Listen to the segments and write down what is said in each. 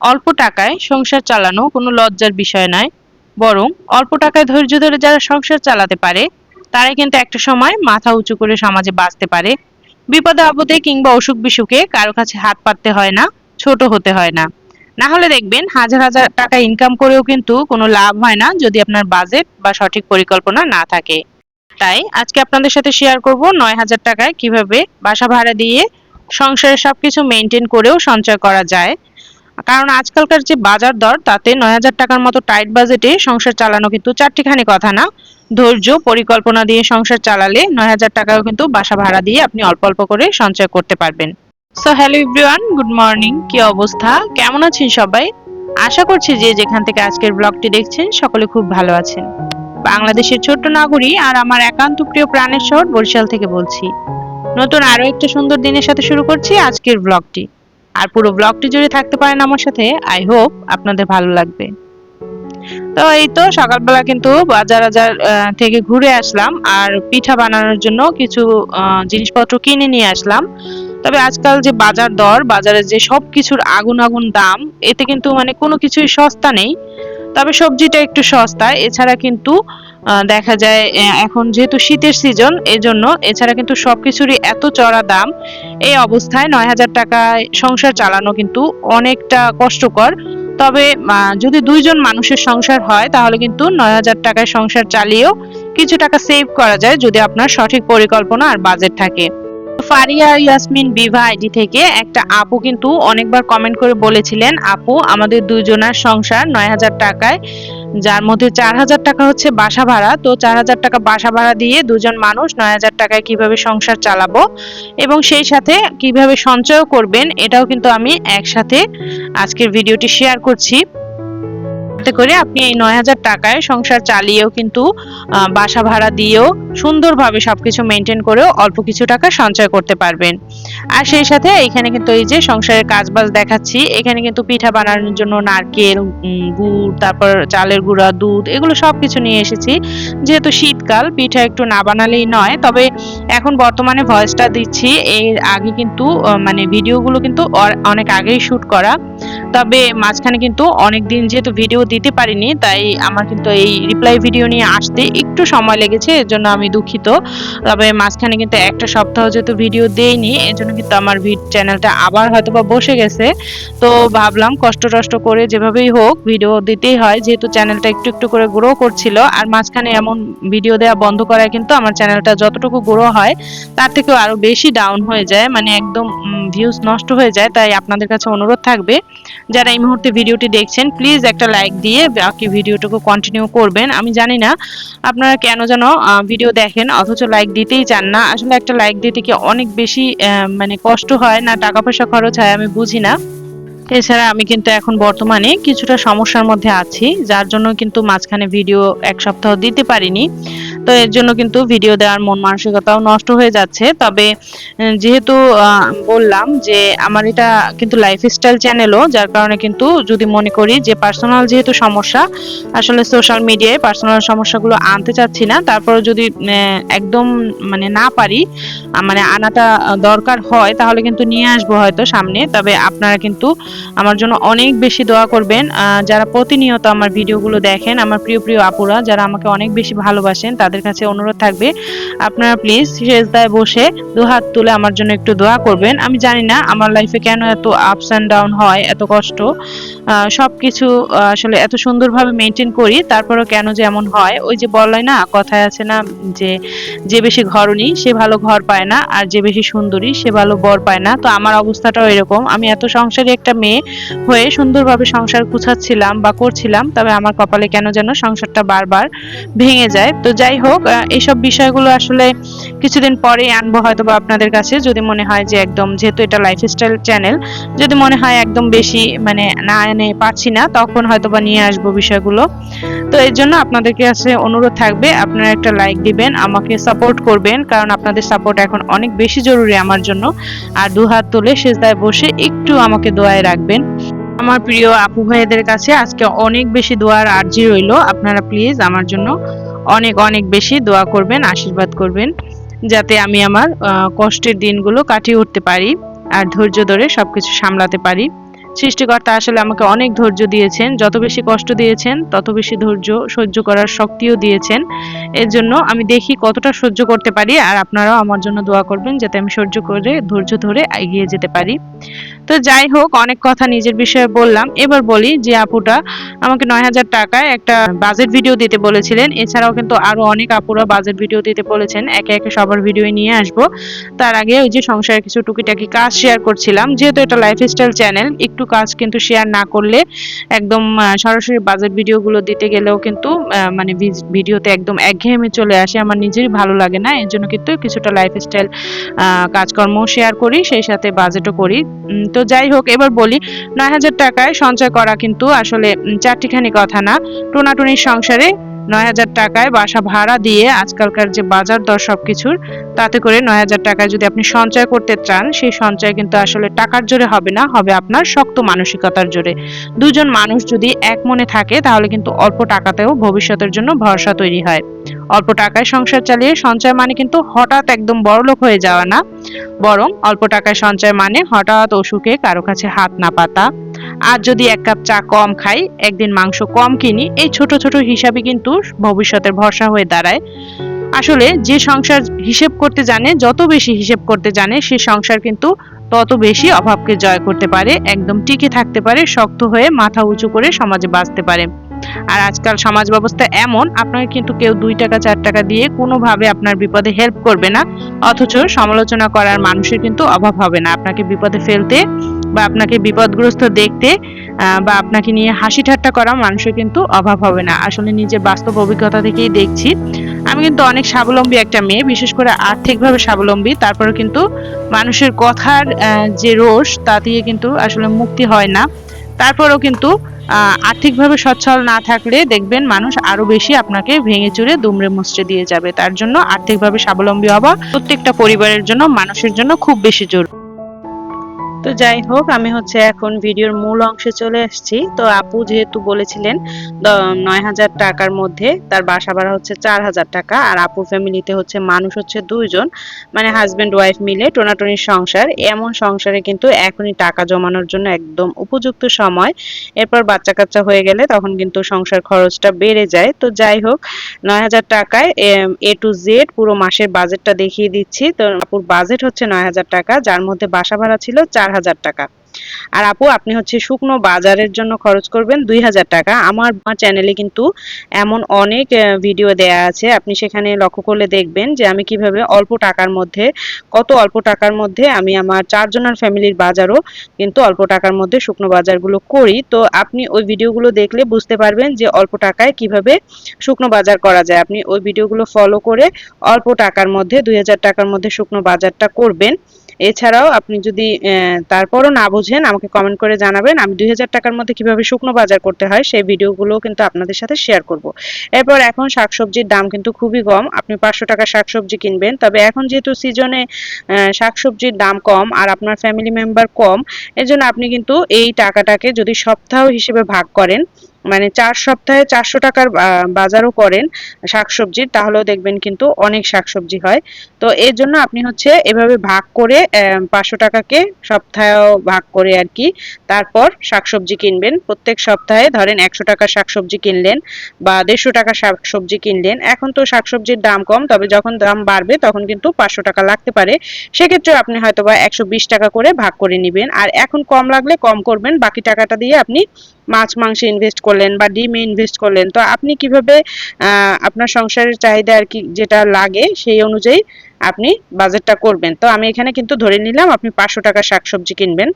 অল্প টাকায় সংসার চালানো কোনো লজ্জার বিষয় নয়। বরং অল্প টাকায় ধৈর্য ধরে যারা সংসার চালাতে পারে, তারাই কিন্তু একটা সময় মাথা উঁচু করে সমাজে বাঁচতে পারে। বিপদে, আপদে কিংবা অসুখ বিসুখে কারও কাছে হাত পাততে হয় না, ছোট হতে হয় না। না হলে দেখবেন হাজার হাজার টাকা ইনকাম করেও কিন্তু কোনো লাভ হয় না যদি আপনার বাজেট বা সঠিক পরিকল্পনা না থাকে। তাই আজকে আপনাদের সাথে শেয়ার করব নয় হাজার টাকায় কীভাবে বাসা ভাড়া দিয়ে সংসারের সবকিছু মেনটেন করেও সঞ্চয় করা যায়। কারণ আজকালকার যে বাজার দর, তাতে নয় হাজার টাকার মতো টাইট বাজেটে সংসার চালানো কিন্তু চারটিখানি কথা না। ধৈর্য, পরিকল্পনা দিয়ে সংসার চালালে নয় হাজার টাকাও কিন্তু বাসা ভাড়া দিয়ে আপনি অল্প অল্প করে সঞ্চয় করতে পারবেন। So hello everyone good morning কি অবস্থা? কেমন আছেন সবাই? আশা করছি যে যেখান থেকে আজকের ব্লগটি দেখছেন, সকলে খুব ভালো আছেন। বাংলাদেশের ছোট্ট নাগরী আর আমার একান্ত প্রিয় প্রাণের শহর বরিশাল থেকে বলছি। নতুন আরও একটা সুন্দর দিনের সাথে শুরু করছি আজকের ব্লগটি আর পুরো ব্লগটি জুড়ে থাকতে পারেন আমার সাথে। আই হোপ আপনাদের ভালো লাগবে। তো এই তো সকালবেলা কিন্তু বাজার বাজার থেকে ঘুরে আসলাম আর পিঠা বানানোর জন্য কিছু জিনিসপত্র কিনে নিয়ে আসলাম। তবে আজকাল যে বাজার দর বাজারে যে সব কিছুর আগুন আগুন দাম এতে কিন্তু মানে কোনো কিছুই সস্তা নেই। তবে সবজিটা একটু সস্তা এছাড়া কিন্তু আহ, দেখা যায় এখন যেহেতু শীতের সিজন এজন্য এছাড়া কিন্তু সব কিছুরই এত চড়া দাম। এই অবস্থায় নয় হাজার টাকায় সংসার চালানো কিন্তু অনেকটা কষ্টকর। তবে যদি দুইজন মানুষের সংসার হয়, তাহলে কিন্তু নয় হাজার টাকায় সংসার চালিয়েও কিছু টাকা সেভ করা যায় যদি আপনার সঠিক পরিকল্পনা আর বাজেট থাকে। ফারিয়া ইয়াসমিন বিভা আইডি থেকে একটা আপু কিন্তু অনেকবার কমেন্ট করে বলেছিলেন, আপু, আমাদের দুজনের সংসার নয় হাজার টাকায়। যার মধ্যে চার হাজার টাকা হচ্ছে বাসা ভাড়া, তো চার হাজার টাকা বাসা ভাড়া দিয়ে দুজন মানুষ নয় হাজার টাকায় কীভাবে সংসার চালাবো এবং সেই সাথে কীভাবে সঞ্চয় করবেন, এটাও কিন্তু আমি একসাথে আজকের ভিডিওটি শেয়ার করছি। যাতে করে আপনি এই নয় হাজার টাকায় সংসার চালিয়েও কিন্তু বাসা ভাড়া দিয়েও সুন্দরভাবে সবকিছু মেনটেন করেও অল্প কিছু টাকা সঞ্চয় করতে পারবেন। আর সেই সাথে এখানে কিন্তু এই যে সংসারের কাজবাজ দেখাচ্ছি, এখানে কিন্তু পিঠা বানানোর জন্য নারকেল গুড়, তারপর চালের গুঁড়া, দুধ, এগুলো সবকিছু নিয়ে এসেছি। যেহেতু শীতকাল, পিঠা একটু না বানালেই নয়, তবে এখন বর্তমানে ভয়েসটা দিচ্ছি। এর আগে কিন্তু মানে ভিডিওগুলো কিন্তু অনেক আগেই শুট করা। তবে মাঝখানে কিন্তু অনেক দিন যেহেতু ভিডিও দিতে পারিনি, তাই আমার কিন্তু এই রিপ্লাই ভিডিও নিয়ে আসতে একটু সময় লেগেছে এর জন্য আমি দুঃখিত। তবে মাঝখানে কিন্তু একটা সপ্তাহ যেহেতু ভিডিও দেইনি এর জন্য কিন্তু আমার চ্যানেলটা আবার হয়তো বা বসে গেছে। তো ভাবলাম কষ্ট টষ্ট করে যেভাবেই হোক ভিডিও দিতেই হয়, যেহেতু চ্যানেলটা একটু একটু করে গ্রো করছিল, আর মাঝখানে এমন ভিডিও দেওয়া বন্ধ করায় কিন্তু আমার চ্যানেলটা যতটুকু গ্রো হয়, তার থেকেও আরও বেশি ডাউন হয়ে যায় মানে একদম ভিউজ নষ্ট হয়ে যায়, তাই আপনাদের কাছে অনুরোধ থাকবে। যারা এই মুহূর্তে ভিডিওটি দেখছেন প্লিজ একটা লাইক দিয়ে বাকি ভিডিওটুকু কন্টিনিউ করবেন। আমি জানি না আপনারা কেন যেন ভিডিও দেখেন, অথচ লাইক দিতেই চান না। আসলে একটা লাইক দিতে কি অনেক বেশি মানে কষ্ট হয় না? টাকা পয়সা খরচ হয়, আমি বুঝি না। এছাড়া আমি কিন্তু এখন বর্তমানে কিছুটা সমস্যার মধ্যে আছি, যার জন্য কিন্তু মাঝখানে ভিডিও এক সপ্তাহ দিতে পারিনি। তো এর জন্য কিন্তু ভিডিও দেওয়ার মন মানসিকতাও নষ্ট হয়ে যাচ্ছে। তবে যেহেতু বললাম যে আমার এটা কিন্তু লাইফস্টাইল চ্যানেলও যার কারণে কিন্তু যদি মনে করি যে পার্সোনাল যেহেতু সমস্যা, আসলে সোশ্যাল মিডিয়ায় পার্সোনাল সমস্যাগুলো আনতে চাচ্ছি না। তারপরে যদি একদম মানে না পারি মানে আনাটা দরকার হয়, তাহলে কিন্তু নিয়ে আসব হয়তো সামনে। তবে আপনারা কিন্তু আমার জন্য অনেক বেশি দোয়া করবেন। যারা প্রতিনিয়ত আমার ভিডিওগুলো দেখেন, আমার প্রিয় প্রিয় আপুরা, যারা আমাকে অনেক বেশি ভালোবাসেন, তাদের কাছে অনুরোধ থাকবে, আপনারা প্লিজ শেষদায় বসে দু হাত তুলে আমার জন্য একটু দোয়া করবেন। আমি জানি না আমার লাইফে কেন এত আপস অ্যান্ড ডাউন হয়, এত কষ্ট। সব কিছু আসলে এত সুন্দরভাবে মেনটেন করি, তারপরেও কেন যে এমন হয়? ওই যে বলাই না, কথায় আছে না যে যে বেশি ঘরণী, সে ভালো ঘর পায় না, আর যে বেশি সুন্দরী, সে ভালো বর পায় না। তো আমার অবস্থাটাও এরকম। আমি এত সংসারী একটা মেয়ে হয়ে সুন্দরভাবে সংসার গুছাচ্ছিলাম বা করছিলাম, তবে আমার কপালে কেন যেন সংসারটা বারবার ভেঙে যায়। তো যাই হোক এইসব বিষয়গুলো আসলে কিছুদিন পরেই আনব হয়তো বা আপনাদের কাছে। যদি মনে হয় যে একদম, যেহেতু এটা লাইফস্টাইল চ্যানেল যদি মনে হয় একদম বেশি মানে না এনে পারছি না, তখন হয়তো বা নিয়ে আসব বিষয়গুলো। তো এর জন্য আপনাদের কাছে অনুরোধ থাকবে, আপনারা একটা লাইক দিবেন, আমাকে সাপোর্ট করবেন, কারণ আপনাদের সাপোর্ট এখন অনেক বেশি জরুরি আমার জন্য। আর দু হাত তুলে শেষদায় বসে একটু আমাকে দোয়ায় রাখবেন। আমার প্রিয় আপু ভাইদের কাছে আজকে অনেক বেশি দোয়ার আর্জি রইল। আপনারা প্লিজ আমার জন্য অনেক অনেক বেশি দোয়া করবেন, আশীর্বাদ করবেন, যাতে আমি আমার কষ্টের দিনগুলো কাটিয়ে উঠতে পারি আর ধৈর্য ধরে সবকিছু সামলাতে পারি। সৃষ্টিকর্তা আসলে আমাকে অনেক ধৈর্য দিয়েছেন। যত বেশি কষ্ট দিয়েছেন, তত বেশি ধৈর্য সহ্য করার শক্তিও দিয়েছেন। এর জন্য আমি দেখি কতটা সহ্য করতে পারি আর আপনারাও আমার জন্য দোয়া করবেন যাতে আমি সহ্য করে, ধৈর্য ধরে এগিয়ে যেতে পারি। তো যাই হোক, অনেক কথা নিজের বিষয়ে বললাম। এবার বলি যে আপুটা আমাকে নয় হাজার টাকায় একটা বাজেট ভিডিও দিতে বলেছিলেন। এছাড়াও কিন্তু আরও অনেক আপুরা বাজেট ভিডিও দিতে বলেছেন। একে একে সবার ভিডিও নিয়ে আসব। তার আগে ওই যে সংসারের কিছু টুকিটাকি কাজ শেয়ার করছিলাম। যেহেতু এটা লাইফস্টাইল চ্যানেল একটু কাজ কিন্তু শেয়ার না করলে একদম সরাসরি বাজেট ভিডিওগুলো দিতে গেলেও কিন্তু মানে ভিডিওতে একদম একঘেয়েমি চলে আসে। আমার নিজেরই ভালো লাগে না, এর জন্য কিন্তু কিছুটা লাইফস্টাইল কাজকর্ম শেয়ার করি, সেই সাথে বাজেটও করি। তো যাই হোক, এবার বলি, নয় হাজার টাকায় সঞ্চয় করা কিন্তু আসলে চারটিখানি কথা না। টোনাটুনির সংসারে নয় হাজার টাকায় বাসা ভাড়া দিয়ে আজকালকার যে বাজার দর সবকিছুর, তাতে করে নয় হাজার টাকায় যদি আপনি সঞ্চয় করতে চান, সেই সঞ্চয় কিন্তু আসলে টাকার জোরে হবে না, হবে আপনার শক্ত মানসিকতার জোরে। দুজন মানুষ যদি এক মনে থাকে, তাহলে কিন্তু অল্প টাকাতেও ভবিষ্যতের জন্য ভরসা তৈরি হয়। অল্প টাকায় সংসার চালিয়ে সঞ্চয় মানে কিন্তু হঠাৎ একদম বড়লোক হয়ে যাওয়া না, বরং অল্প টাকায় সঞ্চয় মানে হঠাৎ অসুখে কারও কাছে হাত না পাতা। আর যদি এক কাপ চা কম খাই, একদিন মাংস কম কিনি, এই ছোট ছোট হিসাবে কিন্তু ভবিষ্যতের ভরসা হয়ে দাঁড়ায়। আসলে যে সংসার হিসেব করতে জানে, যত বেশি হিসেব করতে জানে, সে সংসার কিন্তু তত বেশি অভাবকে জয় করতে পারে, একদম টিকে থাকতে পারে, শক্ত হয়ে মাথা উঁচু করে সমাজে বাঁচতে পারে। আর আজকাল সমাজ ব্যবস্থা এমন, আপনাকে কিন্তু কেউ দুই টাকা, চার টাকা দিয়ে কোনোভাবে আপনার বিপদে হেল্প করবে না, অথচ সমালোচনা করার মানুষের কিন্তু অভাব হবে না। আপনাকে বিপদে ফেলতে বা আপনাকে বিপদগ্রস্ত দেখতে বা আপনাকে নিয়ে হাসি ঠাট্টা করা মানুষের কিন্তু অভাব হবে না। আসলে নিজের বাস্তব অভিজ্ঞতা থেকেই দেখছি। আমি কিন্তু অনেক স্বাবলম্বী একটা মেয়ে, বিশেষ করে আর্থিকভাবে স্বাবলম্বী। তারপরে কিন্তু মানুষের কথার যে রোষ, তা দিয়ে কিন্তু আসলে মুক্তি হয় না। তারপরেও কিন্তু আর্থিকভাবে সচ্ছল না থাকলে দেখবেন মানুষ আরও বেশি আপনাকে ভেঙে চুরে দুমড়ে মুচড়ে দিয়ে যাবে। তার জন্য আর্থিকভাবে স্বাবলম্বী হওয়া প্রত্যেকটা পরিবারের জন্য, মানুষের জন্য খুব বেশি জরুরি। তো যাই হোক, আমি হচ্ছে এখন ভিডিওর মূল অংশে চলে আসছি তো আপু যেহেতু বলেছিলেন নয় হাজার টাকার মধ্যে তার বাসা ভাড়া হচ্ছে চার হাজার টাকা, আর আপুর ফ্যামিলিতে হচ্ছে মানুষ হচ্ছে দুইজন মানে হাজবেন্ড ওয়াইফ মিলে টোনাটনির সংসার। এমন সংসারে কিন্তু এখনই টাকা জমানোর জন্য একদম উপযুক্ত সময়। এরপর বাচ্চা কাচ্চা হয়ে গেলে তখন কিন্তু সংসার খরচটা বেড়ে যায়। তো যাই হোক, নয় হাজার টাকায়, এ টু জেড পুরো মাসের বাজেটটা দেখিয়ে দিচ্ছি। তো আপুর বাজেট হচ্ছে নয় হাজার টাকা, যার মধ্যে বাসা ভাড়া ছিল চার হাজার টাকা। আর আপু, আপনি হচ্ছে শুকনো বাজারের জন্য খরচ করবেন দুই হাজার টাকা। আমার চ্যানেলে কিন্তু এমন অনেক ভিডিও দেয়া আছে। আপনি সেখানে লক্ষ্য করলে দেখবেন যে আমি কীভাবে অল্প টাকার মধ্যে, কত অল্প টাকার মধ্যে আমি আমার চারজনের ফ্যামিলির বাজারও কিন্তু অল্প টাকার মধ্যে শুকনো বাজারগুলো করি। তো আপনি ওই ভিডিওগুলো দেখলে বুঝতে পারবেন যে অল্প টাকায় কীভাবে শুকনো বাজার করা যায়। আপনি ওই ভিডিওগুলো ফলো করে অল্প টাকার মধ্যে, দুই হাজার টাকার মধ্যে শুকনো বাজারটা করবেন। এছাড়াও আপনি যদি তারপরও না বুঝেন, আমাকে কমেন্ট করে জানাবেন, আমি দুই হাজার টাকার মধ্যে কীভাবে শুকনো বাজার করতে হয়, সেই ভিডিওগুলো কিন্তু আপনাদের সাথে শেয়ার করব। এরপর এখন শাকসবজির দাম কিন্তু খুবই কম, আপনি পাঁচশো টাকা শাকসবজি কিনবেন, তবে এখন যেহেতু সিজনে শাকসবজির দাম কম আর আপনার ফ্যামিলি মেম্বার কম, এর জন্য আপনি কিন্তু এই টাকাটাকে যদি সপ্তাহ হিসেবে ভাগ করেন মানে চার সপ্তাহে চারশো টাকার বাজারও করেন শাকসবজির তাহলেও দেখবেন কিন্তু অনেক শাকসবজি হয়। তো এর জন্য আপনি হচ্ছে এভাবে ভাগ করে পাঁচশো টাকাকে সপ্তাহে ভাগ করে আর কি, তারপর শাকসবজি কিনবেন। প্রত্যেক সপ্তাহে ধরেন একশো টাকা শাকসবজি কিনলেন বা দেড়শো টাকা শাকসবজি কিনলেন, এখন তো শাকসবজির দাম কম, তবে যখন দাম বাড়বে তখন কিন্তু পাঁচশো টাকা লাগতে পারে। সেক্ষেত্রে আপনি হয়তো বা একশো বিশ টাকা করে ভাগ করে নেবেন। আর এখন কম লাগলে কম করবেন, বাকি টাকাটা দিয়ে আপনি মাছ, মাংসে ইনভেস্ট করলেন বা ডিমে ইনভেস্ট করলেন, তো আপনি কীভাবে আপনার সংসারের চাহিদা আর কি যেটা লাগে সেই অনুযায়ী আপনি বাজেটটা করবেন। তো আমি এখানে কিন্তু ধরে নিলাম আপনি পাঁচশো টাকা শাকসবজি কিনবেন।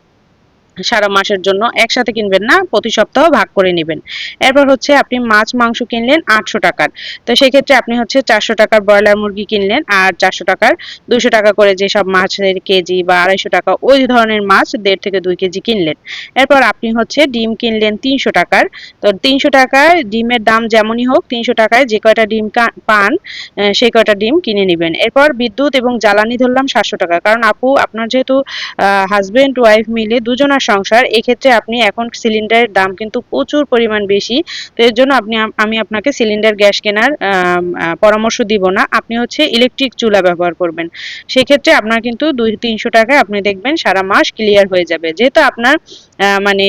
সারা মাসের জন্য একসাথে কিনবেন না, প্রতি সপ্তাহ ভাগ করে নেবেন। এরপর হচ্ছে আপনি মাছ, মাংস কিনলেন আটশো টাকার। তো সেক্ষেত্রে আপনি হচ্ছে চারশো টাকার ব্রয়লার মুরগি কিনলেন আর চারশো টাকার দুশো টাকা করে যেসব মাছের কেজি বা আড়াইশো টাকা, ওই ধরনের মাছ দেড় থেকে দুই কেজি কিনলেন। এরপর আপনি হচ্ছে ডিম কিনলেন তিনশো টাকার। তো তিনশো টাকায় ডিমের দাম যেমনই হোক, তিনশো টাকায় যে কয়টা ডিম পান সেই কয়টা ডিম কিনে নেবেন। এরপর বিদ্যুৎ এবং জ্বালানি ধরলাম সাতশো টাকা। কারণ আপু, আপনার যেহেতু হাজবেন্ড ওয়াইফ মিলে আপনার সংসার, এক্ষেত্রে আপনি এখন সিলিন্ডারের দাম কিন্তু প্রচুর পরিমাণ বেশি। তো এর জন্য আপনি, আমি আপনাকে সিলিন্ডার গ্যাস কেনার পরামর্শ দিব না। আপনি হচ্ছে ইলেকট্রিক চুলা ব্যবহার করবেন। সেক্ষেত্রে আপনার কিন্তু দুই, তিনশো টাকায় আপনি দেখবেন সারা মাস ক্লিয়ার হয়ে যাবে। যেহেতু আপনার মানে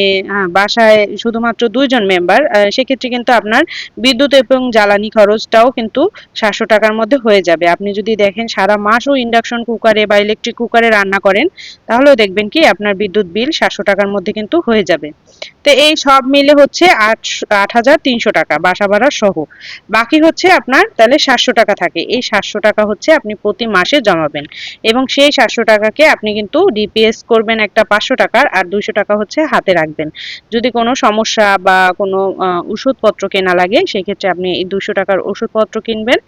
বাসায় শুধুমাত্র দুইজন মেম্বার সেক্ষেত্রে কিন্তু আপনার বিদ্যুৎ এবং জ্বালানি খরচটাও কিন্তু সাতশো টাকার মধ্যে হয়ে যাবে। আপনি যদি দেখেন সারা মাসও ইন্ডাকশন কুকারে বা ইলেকট্রিক কুকারে রান্না করেন, তাহলেও দেখবেন কি আপনার বিদ্যুৎ বিল সাতশো টাকার মধ্যে কিন্তু হয়ে যাবে। তো এই সব মিলে হচ্ছে আট আট হাজার তিনশো টাকা বাসা ভাড়া সহ। বাকি হচ্ছে আপনার তাহলে সাতশো টাকা থাকে। এই সাতশো টাকা হচ্ছে আপনি প্রতি মাসে জমাবেন। এবং সেই সাতশো টাকাকে আপনি কিন্তু ডিপিএস করবেন একটা পাঁচশো টাকার আর দুইশো টাকা হচ্ছে হাতে রাখবেন। যদি কোনো সমস্যা বা কোনো ওষুধপত্র কেনা লাগে, সেক্ষেত্রে আপনি এই দুশো টাকার ওষুধপত্র কিনবেন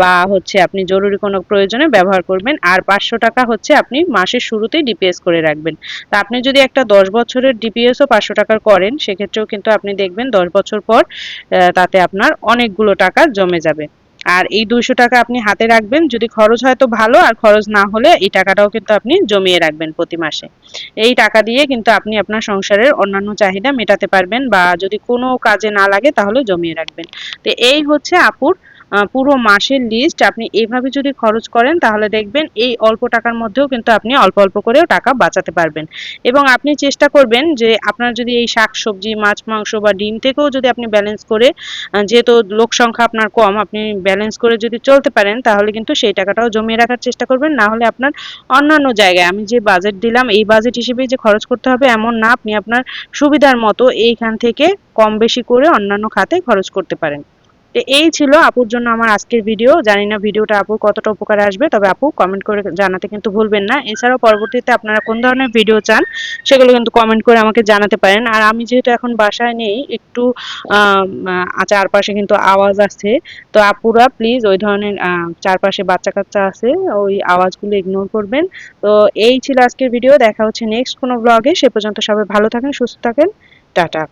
বা হচ্ছে আপনি জরুরি কোনো প্রয়োজনে ব্যবহার করবেন। আর পাঁচশো টাকা হচ্ছে আপনি মাসের শুরুতেই ডিপিএস করে রাখবেন। তা আপনি যদি একটা দশ বছরের ডিপিএসও পাঁচশো টাকার করেন, সেক্ষেত্রেও কিন্তু আপনি দেখবেন দশ বছর পর তাতে আপনার অনেকগুলো টাকা জমে যাবে। আর এই দুইশো টাকা আপনি হাতে রাখবেন, যদি খরচ হয় তো ভালো, আর খরচ না হলে এই টাকাটাও কিন্তু আপনি জমিয়ে রাখবেন প্রতি মাসে। এই টাকা দিয়ে কিন্তু আপনি আপনার সংসারের অন্যান্য চাহিদা মেটাতে পারবেন বা যদি কোনো কাজে না লাগে তাহলে জমিয়ে রাখবেন। তো এই হচ্ছে আপুর পুরো মাসের লিস্ট আপনি এইভাবে যদি খরচ করেন, তাহলে দেখবেন এই অল্প টাকার মধ্যেও কিন্তু আপনি অল্প অল্প করেও টাকা বাঁচাতে পারবেন। এবং আপনি চেষ্টা করবেন যে আপনার যদি এই শাক সবজি, মাছ, মাংস বা ডিম থেকেও যদি আপনি ব্যালেন্স করে যেহেতু লোক সংখ্যা আপনার কম, আপনি ব্যালেন্স করে যদি চলতে পারেন, তাহলে কিন্তু সেই টাকাটাও জমিয়ে রাখার চেষ্টা করবেন। না হলে আপনার অন্যান্য জায়গায় আমি যে বাজেট দিলাম, এই বাজেট হিসেবে যে খরচ করতে হবে, এমন না আপনি আপনার সুবিধার মতো এইখান থেকে কম বেশি করে অন্যান্য খাতে খরচ করতে পারেন। তো এই ছিল আপুর জন্য আমার আজকের ভিডিও জানি না ভিডিওটা আপুর কতটা উপকারে আসবে, তবে আপু কমেন্ট করে জানাতে কিন্তু ভুলবেন না। এছাড়াও পরবর্তীতে আপনারা কোন ধরনের ভিডিও চান, সেগুলো কিন্তু কমেন্ট করে আমাকে জানাতে পারেন। আর আমি যেহেতু এখন বাসায় নেই, একটু চারপাশে কিন্তু আওয়াজ আসছে। তো আপুরা প্লিজ ওই ধরনের চারপাশে বাচ্চা কাচ্চা আছে, ওই আওয়াজগুলো ইগনোর করবেন। তো এই ছিল আজকের ভিডিও দেখা হচ্ছে নেক্সট কোনো ব্লগে সে পর্যন্ত সবাই ভালো থাকেন, সুস্থ থাকেন। টাটা।